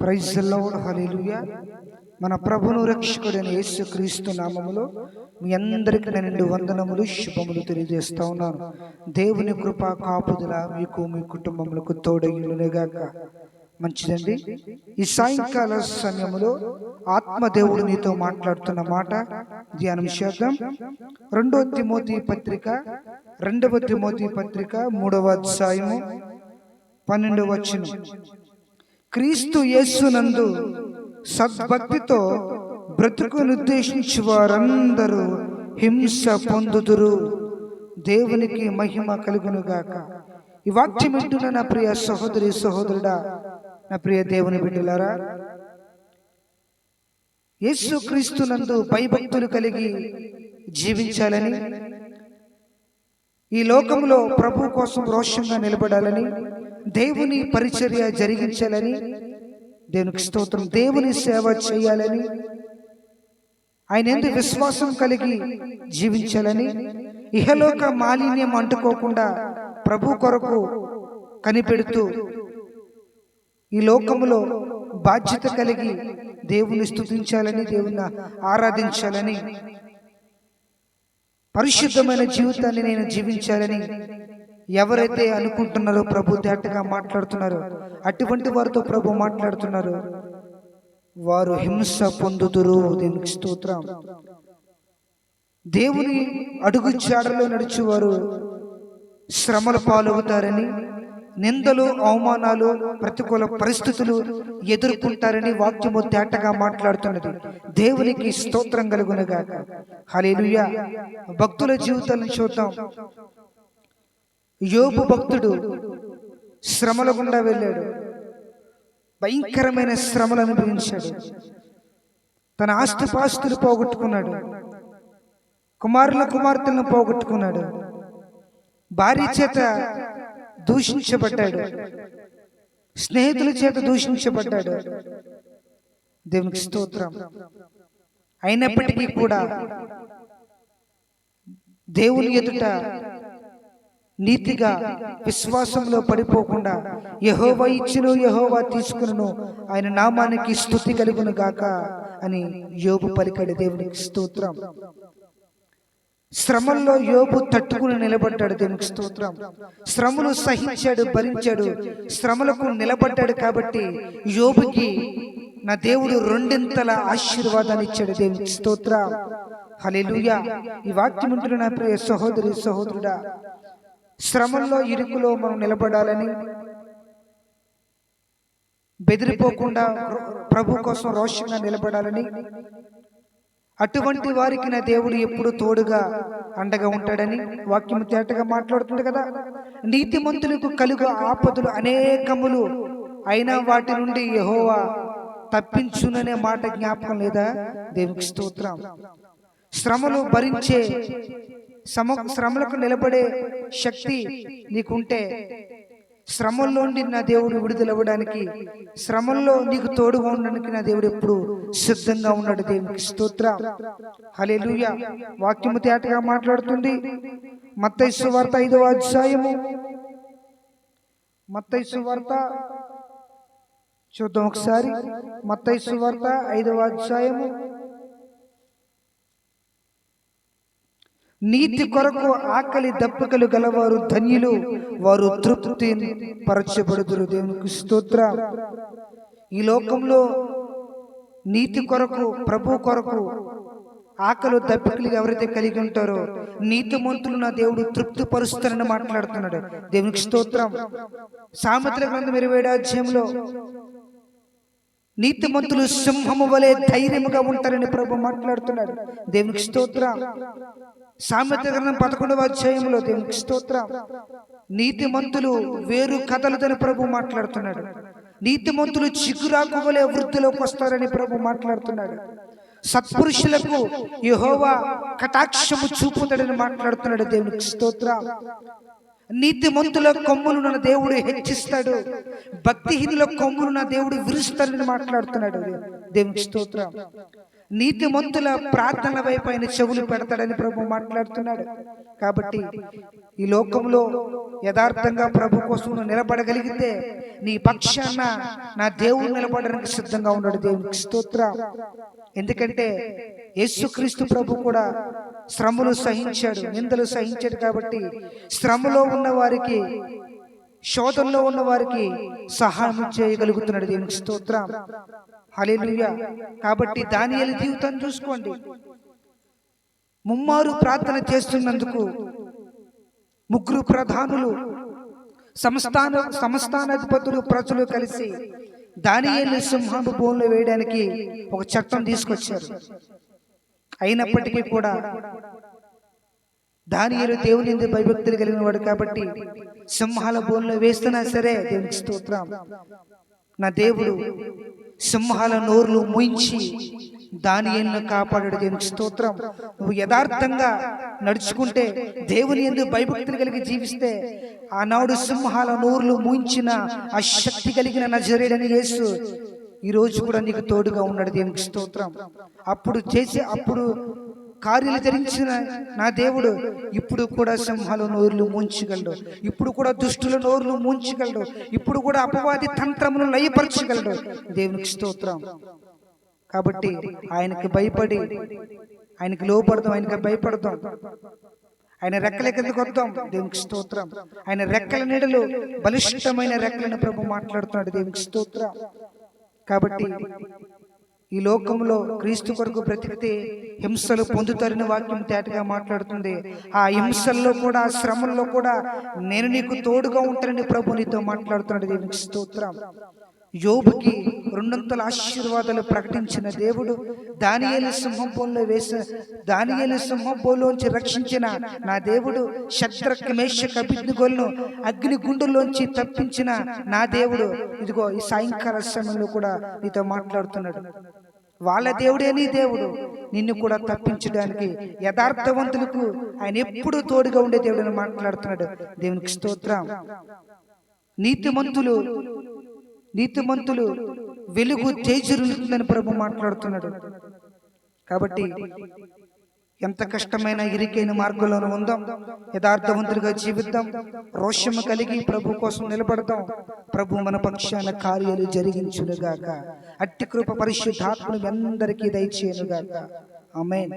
Praise lord మన ప్రభును రక్షకుడైన యేసు క్రీస్తు నామములో మీ అందరికీ నేను రెండు వందనములు శుభములు తెలియజేస్తా ఉన్నాను. దేవుని కృప కాపుదల మీకు మీ కుటుంబములకు తోడయ్యునుగాక మంచిదండి? ఈ సాయంకాల సమయంలో ఆత్మదేవుడు నీతో మాట్లాడుతున్న మాట ధ్యానం చేద్దాం. రెండవ తిమోతి పత్రిక రెండవ తిమోతి పత్రిక మూడవ అధ్యాయము పన్నెండవ వచ్చిన క్రీస్తు యేసునందు సద్భక్తితో బ్రతుకునుద్దేశించి వారందరూ హింస పొందుదురు. దేవునికి మహిమ కలుగునుగాక. ఈ వాక్యం వింటున్న నా ప్రియ సహోదరి సహోదరుడా నా ప్రియ దేవుని బిడ్డలారా యేసు క్రీస్తునందు భయభక్తులు కలిగి జీవించాలని ఈ లోకంలో ప్రభు కోసం రోషంగా నిలబడాలని దేవుని పరిచర్య జరిగించాలని దేవునికి స్తోత్రం దేవుని సేవ చేయాలని ఆయన ఎందుకు విశ్వాసం కలిగి జీవించాలని ఇహలోక మాలిన్యం అంటుకోకుండా ప్రభు కొరకు కనిపెడుతూ ఈ లోకములో బాధ్యత కలిగి దేవుని స్తుతించాలని దేవుని ఆరాధించాలని పరిశుద్ధమైన జీవితాన్ని నేను జీవించాలని ఎవరైతే అనుకుంటున్నారో ప్రభు తేటగా మాట్లాడుతున్నారో అటువంటి వారితో ప్రభు మాట్లాడుతున్నారు. వారు హింస పొందుతురు దీనికి స్తోత్రం. దేవుని అడుగు చాడలో నడిచేవారు శ్రమల పాలవుతారని నిందలు అవమానాలు ప్రతికూల పరిస్థితులు ఎదుర్కొంటారని వాక్యము తేటగా మాట్లాడుతున్నది. దేవునికి స్తోత్రం కలుగునగా హల్లెలూయా. భక్తుల జీవితాలను చూద్దాం. యోబు భక్తుడు శ్రమల గుండా వెళ్ళాడు. భయంకరమైన శ్రమలు అనుభవించాడు. తన ఆస్తిపాస్తులు పోగొట్టుకున్నాడు. కుమారుల కుమార్తెలను పోగొట్టుకున్నాడు. భార్య చేత దూషించబడ్డాడు. స్నేహితుల చేత దూషించబడ్డాడు. దేవునికి స్తోత్రం. అయినప్పటికీ కూడా దేవుని ఎదుట నీతిగా విశ్వాసంలో పడిపోకుండా యహోవా ఇచ్చును యహోవా తీసుకును ఆయన నామానికి స్థుతి కలుగును గాక అని యోబు పలికాడు దేవునికి స్తోత్రం. శ్రమంలో యోబు తట్టుకుని నిలబడ్డాడు దేవునికి స్తోత్రం. శ్రమలు సహించాడు భరించాడు శ్రమలకు నిలబడ్డాడు కాబట్టి యోబుకి నా దేవుడు రెండింతల ఆశీర్వాదాన్ని ఇచ్చాడు దేవునికి స్తోత్ర. హల్లెలూయా. ఈ వాక్యం ఉంటున్న నా ప్రియ సహోదరి సహోదరుడా శ్రమల్లో ఇరుకులో మనం నిలబడాలని బెదిరిపోకుండా ప్రభు కోసం రోషంగా నిలబడాలని అటువంటి వారికి నా దేవుడు ఎప్పుడు తోడుగా అండగా ఉంటాడని వాక్యం తేటగా మాట్లాడుతుంది కదా. నీతిమంతులకు కలుగు ఆపదలు అనేకములు. అయినా వాటి నుండి యహోవా తప్పించుననే మాట జ్ఞాపకం లేదా? దేవునికి స్తోత్రం. శ్రమలు భరించే సమ శ్రమలకు నిలబడే శక్తి నీకుంటే శ్రమల్లోండి నా దేవుడు విడుదలవ్వడానికి శ్రమల్లో నీకు తోడుగా ఉండడానికి నా దేవుడు ఎప్పుడు సిద్ధంగా ఉన్నాడు దేవునికి స్తోత్ర. హలే వాక్యము తేటగా మాట్లాడుతుంది. మత్తైసు వార్త ఐదవ అధ్యాయము. మత్తైసు వార్త చూద్దాం ఒకసారి. మత్తైసు వార్త ఐదవ అధ్యాయము. నీతి కొరకు ఆకలి దప్పకలు గలవారు ధన్యులు వారు తృప్తి పరచబడుతురు దేవునికి స్తోత్ర. ఈ లోకంలో నీతి కొరకు ప్రభు కొరకు ఆకలి దప్పికలు ఎవరైతే కలిగి ఉంటారో నీతిమంతులు నా దేవుడు తృప్తి పరుస్తారని మాట్లాడుతున్నాడు. దేవునికి స్తోత్రం. సామెతల గ్రంథం ఇరవై అధ్యాయంలో నీతిమంతులు సింహము వలె ధైర్యముగా ఉంటారని ప్రభు మాట్లాడుతున్నాడు. దేవునికి స్తోత్రం. సామెత గ్రంథం పదకొండవ అధ్యాయంలో దేవునికి స్తోత్రం. నీతిమంతులు వేరు కథలదని ప్రభు మాట్లాడుతున్నాడు. నీతిమంతులు చిగురాకు వలె వృద్ధిలోకి వస్తారని ప్రభు మాట్లాడుతున్నాడు. సత్పురుషులకు యహోవా కటాక్షము చూపుతాడని మాట్లాడుతున్నాడు దేవునికి స్తోత్రం. నీతిమంతుల కొమ్ములు నా దేవుడు హెచ్చిస్తాడు. భక్తిహీనుల కొమ్ములు నా దేవుడు విరుస్తాడని మాట్లాడుతున్నాడు దేవునికి స్తోత్రం. నీతిమంతుల ప్రార్థనల వైపు ఆయన చెవులు పెడతాడని ప్రభు మాట్లాడుతున్నాడు. కాబట్టి ఈ లోకంలో యథార్థంగా ప్రభు కోసం నువ్వు నిలబడగలిగితే నీ పక్షాన నా దేవుడు నిలబడడానికి సిద్ధంగా ఉన్నాడు దేవునికి స్తోత్ర. ఎందుకంటే యేసుక్రీస్తు ప్రభు కూడా శ్రమలు సహించాడు నిందలు సహించాడు కాబట్టి శ్రమలో ఉన్న వారికి శోధంలో ఉన్న వారికి సహాయం చేయగలుగుతున్నాడు దేవునికి స్తోత్రం. హల్లెలూయా. కాబట్టి దానియేలు జీవితం చూసుకోండి. ముమ్మారు ప్రార్థన చేస్తున్నందుకు ముగ్గురు ప్రధానులు సంస్థాన సంస్థానాధిపతులు ప్రజలు కలిసి దానియల్ని సింహపు బోన్లో వేయడానికి ఒక చట్టం తీసుకొచ్చారు. అయినప్పటికీ కూడా దానియలు దేవుని ఎందు భయభక్తులు కలిగిన వాడు కాబట్టి సింహాల బోన్లో వేస్తున్నా సరే దేవునికి స్తోత్రం. నా దేవుడు సింహాల నోర్లు ముయించి దానియలను కాపాడాడు దేవునికి స్తోత్రం. నువ్వు యథార్థంగా నడుచుకుంటే దేవుని ఎందు భయభక్తులు కలిగి జీవిస్తే ఆనాడు సింహాల నోర్లు ముయించిన ఆ శక్తి కలిగిన నజరేడని యేసు ఈ రోజు కూడా నీకు తోడుగా ఉన్నాడు దేవునికి స్తోత్రం. అప్పుడు చేసే అప్పుడు కార్యాలు ధరించిన నా దేవుడు ఇప్పుడు కూడా సింహాల నోరులు ముంచగలడు ఇప్పుడు కూడా దుష్టుల నోరులు ముంచగలడు ఇప్పుడు కూడా అపవాది తంత్రమును లయపరచగలడు. దేవునికి స్తోత్రం. కాబట్టి ఆయనకి భయపడి ఆయనకి లోపడదాం ఆయనకి భయపడదాం. ఆయన రెక్కల కిందకు వద్దాం. దేవునికి స్తోత్రం. ఆయన రెక్కల నీడలు బలిష్టమైన రెక్కలను ప్రభు మాట్లాడుతున్నాడు. దేవునికి స్తోత్రం. కాబట్టి ఈ లోకంలో క్రీస్తు కొరకు బ్రతికితే హింసలు పొందుతారని వాక్యం తేటగా మాట్లాడుతుంది. ఆ హింసల్లో కూడా ఆ శ్రమల్లో కూడా నేను నీకు తోడుగా ఉంటానని ప్రభు నీతో మాట్లాడుతున్నాడు దేవునికి స్తోత్రం. యోబుకి రెండొంతల ఆశీర్వాదాలు ప్రకటించిన దేవుడు దానియేలు సింహంపోలో వేసిన దానియేలు సింహంపోలోంచి రక్షించిన నా దేవుడు శత్రక్ మేష అభిజ్ఞులను అగ్నిగుండులోంచి తప్పించిన నా దేవుడు. ఇదిగో ఈ సాయంకాల సమయంలో కూడా నీతో మాట్లాడుతున్నాడు. వాళ్ళ దేవుడే నీ దేవుడు. నిన్ను కూడా తప్పించడానికి యథార్థవంతులకు ఆయన ఎప్పుడూ తోడుగా ఉండే దేవుడని మాట్లాడుతున్నాడు. దేవునికి స్తోత్రం. నీతిమంతులు నీతిమంతులు వెలుగు తేజరులుతుందని ప్రభు మాట్లాడుతున్నాడు. కాబట్టి ఎంత కష్టమైన ఇరికైన మార్గంలోనూ ఉందాం. యథార్థవంతులుగా జీవిద్దాం. రోషము కలిగి ప్రభు కోసం నిలబడదాం. ప్రభు మన పక్షాన కార్యాలు జరిగించునుగాక. అట్టి కృప పరిశుద్ధాత్మను అందరికీ దయచేయనుగాక. ఆమె